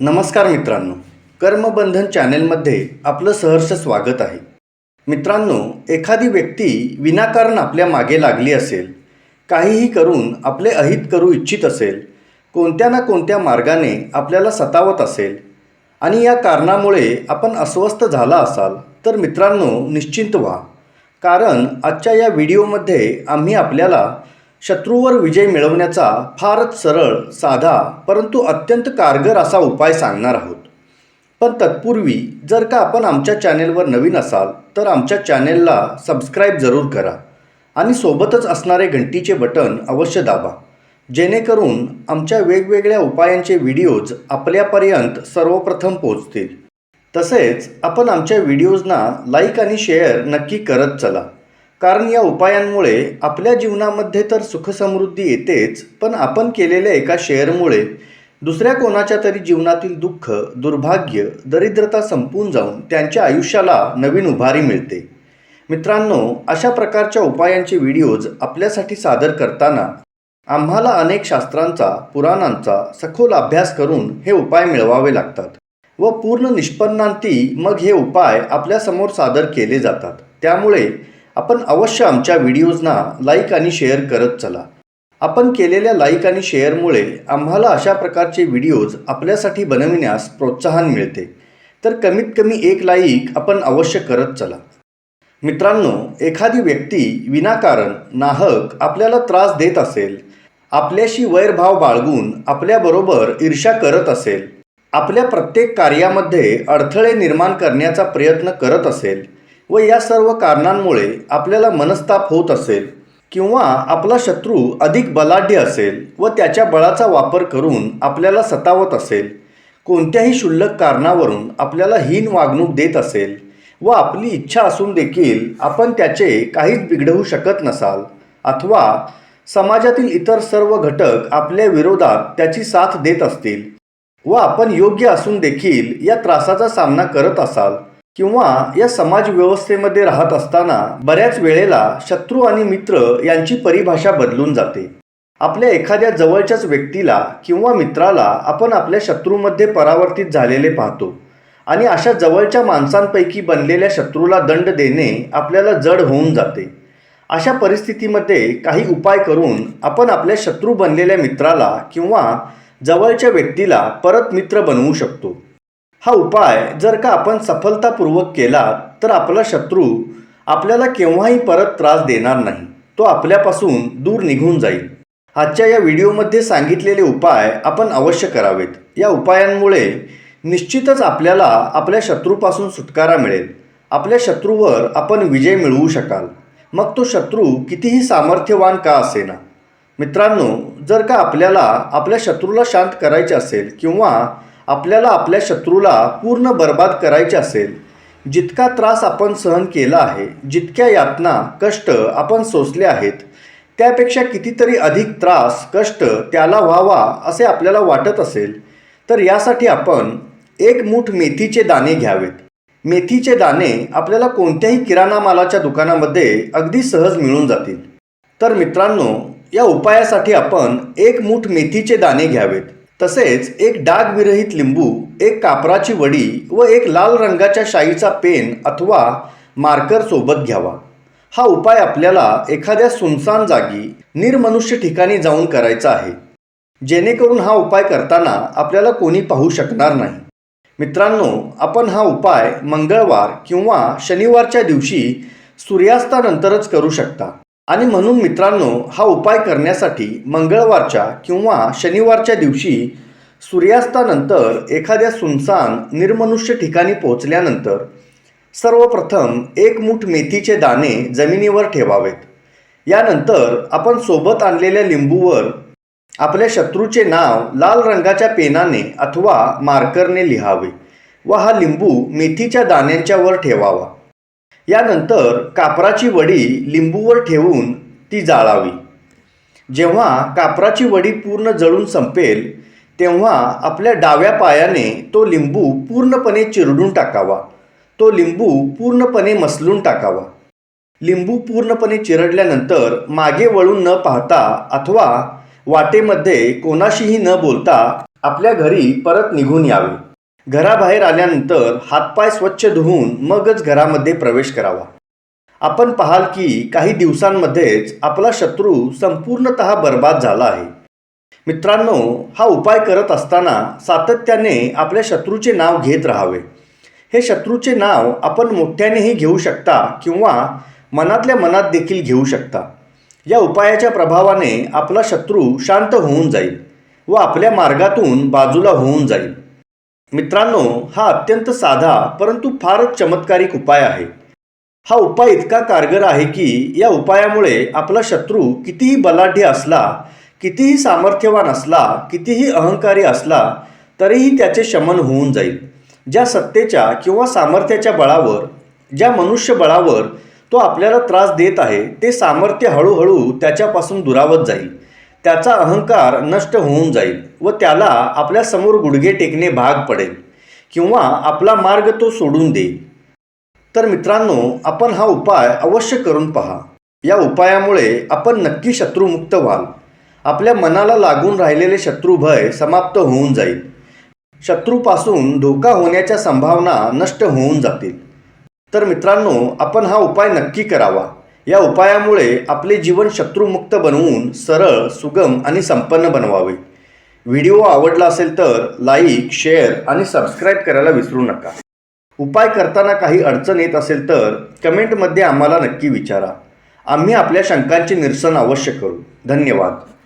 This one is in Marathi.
नमस्कार मित्रांनो. कर्मबंधन चॅनेलमध्ये आपलं सहर्ष स्वागत आहे. मित्रांनो एखादी व्यक्ती विनाकारण आपल्या मागे लागली असेल काहीही करून आपले अहित करू इच्छित असेल कोणत्या ना कोणत्या मार्गाने आपल्याला सतावत असेल आणि या कारणामुळे आपण अस्वस्थ झाला असाल तर मित्रांनो निश्चिंत व्हा. कारण आजच्या या व्हिडिओमध्ये आम्ही आपल्याला शत्रूवर विजय मिळवण्याचा फारच सरळ साधा परंतु अत्यंत कारगर असा उपाय सांगणार आहोत. पण तत्पूर्वी जर का आपण आमच्या चॅनेलवर नवीन असाल तर आमच्या चॅनेलला सबस्क्राईब जरूर करा आणि सोबतच असणारे घंटीचे बटन अवश्य दाबा जेणेकरून आमच्या वेगवेगळ्या उपायांचे व्हिडिओज आपल्यापर्यंत सर्वप्रथम पोहोचतील. तसेच आपण आमच्या व्हिडिओजना लाईक आणि शेअर नक्की करत चला. कारण या उपायांमुळे आपल्या जीवनामध्ये तर सुखसमृद्धी येतेच पण आपण केलेल्या एका शेअरमुळे दुसऱ्या कोणाच्या तरी जीवनातील दुःख दुर्भाग्य दरिद्रता संपून जाऊन त्यांच्या आयुष्याला नवीन उभारी मिळते. मित्रांनो अशा प्रकारच्या उपायांचे व्हिडिओज आपल्यासाठी सादर करताना आम्हाला अनेक शास्त्रांचा पुराणांचा सखोल अभ्यास करून हे उपाय मिळवावे लागतात व पूर्ण निष्पन्नांती मग हे उपाय आपल्यासमोर सादर केले जातात. त्यामुळे आपण अवश्य आमच्या व्हिडिओजना लाईक आणि शेअर करत चला. आपण केलेल्या लाईक आणि शेअरमुळे आम्हाला अशा प्रकारचे व्हिडिओज आपल्यासाठी बनविण्यास प्रोत्साहन मिळते. तर कमीत कमी एक लाईक आपण अवश्य करत चला. मित्रांनो एखादी व्यक्ती विनाकारण नाहक आपल्याला त्रास देत असेल आपल्याशी वैरभाव बाळगून आपल्याबरोबर ईर्ष्या करत असेल आपल्या प्रत्येक कार्यामध्ये अडथळे निर्माण करण्याचा प्रयत्न करत असेल व या सर्व कारणांमुळे आपल्याला मनस्ताप होत असेल किंवा आपला शत्रू अधिक बलाढ्य असेल व त्याच्या बळाचा वापर करून आपल्याला सतावत असेल कोणत्याही क्षुल्लक कारणावरून आपल्याला हीन वागणूक देत असेल व आपली इच्छा असून देखील आपण त्याचे काहीच बिघडवू शकत नसाल अथवा समाजातील इतर सर्व घटक आपल्या विरोधात त्याची साथ देत असतील व आपण योग्य असून देखील या त्रासाचा सामना करत असाल किंवा या समाज व्यवस्थेमध्ये राहत असताना बऱ्याच वेळेला शत्रू आणि मित्र यांची परिभाषा बदलून जाते. आपल्या एखाद्या जवळच्याच व्यक्तीला किंवा मित्राला आपण आपल्या शत्रूमध्ये परावर्तित झालेले पाहतो आणि अशा जवळच्या माणसांपैकी बनलेल्या शत्रूला दंड देणे आपल्याला जड होऊन जाते. अशा परिस्थितीमध्ये काही उपाय करून आपण आपल्या शत्रू बनलेल्या मित्राला किंवा जवळच्या व्यक्तीला परत मित्र बनवू शकतो. हा उपाय जर का आपण सफलतापूर्वक केला तर आपला शत्रू आपल्याला केव्हाही परत त्रास देणार नाही. तो आपल्यापासून दूर निघून जाईल. आजच्या या व्हिडिओमध्ये सांगितलेले उपाय आपण अवश्य करावेत. या उपायांमुळे निश्चितच आपल्याला आपल्या शत्रूपासून सुटकारा मिळेल. आपल्या शत्रूवर आपण विजय मिळवू शकाल. मग तो शत्रू कितीही सामर्थ्यवान का असेना? मित्रांनो जर का आपल्याला आपल्या शत्रूला शांत करायचे असेल किंवा आपल्याला आपल्या शत्रूला पूर्ण बर्बाद करायचे असेल जितका त्रास आपण सहन केला आहे जितक्या यातना कष्ट आपण सोसले आहेत त्यापेक्षा कितीतरी अधिक त्रास कष्ट त्याला व्हावा असे आपल्याला वाटत असेल तर यासाठी आपण एक मूठ मेथीचे दाणे घ्यावेत. मेथीचे दाणे आपल्याला कोणत्याही किराणा मालाच्या दुकानामध्ये अगदी सहज मिळून जातील. तर मित्रांनो या उपायासाठी आपण एक मूठ मेथीचे दाणे घ्यावेत. तसेच एक डागविरहित लिंबू एक कापराची वडी व एक लाल रंगाच्या शाईचा पेन अथवा मार्कर सोबत घ्यावा. हा उपाय आपल्याला एखाद्या सुनसान जागी निर्मनुष्य ठिकाणी जाऊन करायचा आहे. जेणेकरून हा उपाय करताना आपल्याला कोणी पाहू शकणार नाही. मित्रांनो आपण हा उपाय मंगळवार किंवा शनिवारच्या दिवशी सूर्यास्तानंतरच करू शकता. आणि म्हणून मित्रांनो हा उपाय करण्यासाठी मंगळवारच्या किंवा शनिवारच्या दिवशी सूर्यास्तानंतर एखाद्या सुनसान निर्मनुष्य ठिकाणी पोहोचल्यानंतर सर्वप्रथम एक मूठ मेथीचे दाणे जमिनीवर ठेवावेत. यानंतर आपण सोबत आणलेल्या लिंबूवर आपल्या शत्रूचे नाव लाल रंगाच्या पेनाने अथवा मार्करने लिहावे व हा लिंबू मेथीच्या दाण्यांच्या वर ठेवावा. यानंतर कापराची वडी लिंबूवर ठेवून ती जाळावी. जेव्हा कापराची वडी पूर्ण जळून संपेल तेव्हा आपल्या डाव्या पायाने तो लिंबू पूर्णपणे चिरडून टाकावा. तो लिंबू पूर्णपणे मसलून टाकावा. लिंबू पूर्णपणे चिरडल्यानंतर मागे वळून न पाहता अथवा वाटेमध्ये कोणाशीही न बोलता आपल्या घरी परत निघून यावे. घराबाहेर आल्यानंतर हातपाय स्वच्छ धुवून मगच घरामध्ये प्रवेश करावा. आपण पाहाल की काही दिवसांमध्येच आपला शत्रू संपूर्णत बर्बाद झाला आहे. मित्रांनो हा उपाय करत असताना सातत्याने आपल्या शत्रूचे नाव घेत राहावे. हे शत्रूचे नाव आपण मोठ्यानेही घेऊ शकता किंवा मनातल्या मनात देखील घेऊ शकता. या उपायाच्या प्रभावाने आपला शत्रू शांत होऊन जाईल व आपल्या मार्गातून बाजूला होऊन जाईल. मित्रांनो हा अत्यंत साधा परंतु फारच चमत्कारिक उपाय आहे. हा उपाय इतका कारगर आहे की या उपायामुळे आपला शत्रू कितीही बलाढ्य असला कितीही सामर्थ्यवान असला कितीही अहंकारी असला तरीही त्याचे शमन होऊन जाईल. ज्या सत्तेच्या किंवा सामर्थ्याच्या बळावर ज्या मनुष्यबळावर तो आपल्याला त्रास देत आहे ते सामर्थ्य हळूहळू त्याच्यापासून दुरावत जाईल. त्याचा अहंकार नष्ट होऊन जाईल व त्याला आपल्यासमोर गुडघे टेकणे भाग पडेल किंवा आपला मार्ग तो सोडून देईल. तर मित्रांनो आपण हा उपाय अवश्य करून पहा. या उपायामुळे आपण नक्की शत्रुमुक्त व्हाल. आपल्या मनाला लागून राहिलेले शत्रुभय समाप्त होऊन जाईल. शत्रूपासून धोका होण्याच्या संभावना नष्ट होऊन जातील. तर मित्रांनो आपण हा उपाय नक्की करावा. या उपायामुळे आपले जीवन शत्रुमुक्त बनवून सरळ सुगम आणि संपन्न बनवावे. व्हिडिओ आवडला असेल तर लाईक शेअर आणि सबस्क्राईब करायला विसरू नका. उपाय करताना काही अडचण येत असेल तर कमेंटमध्ये आम्हाला नक्की विचारा. आम्ही आपल्या शंकांचे निरसन अवश्य करू. धन्यवाद.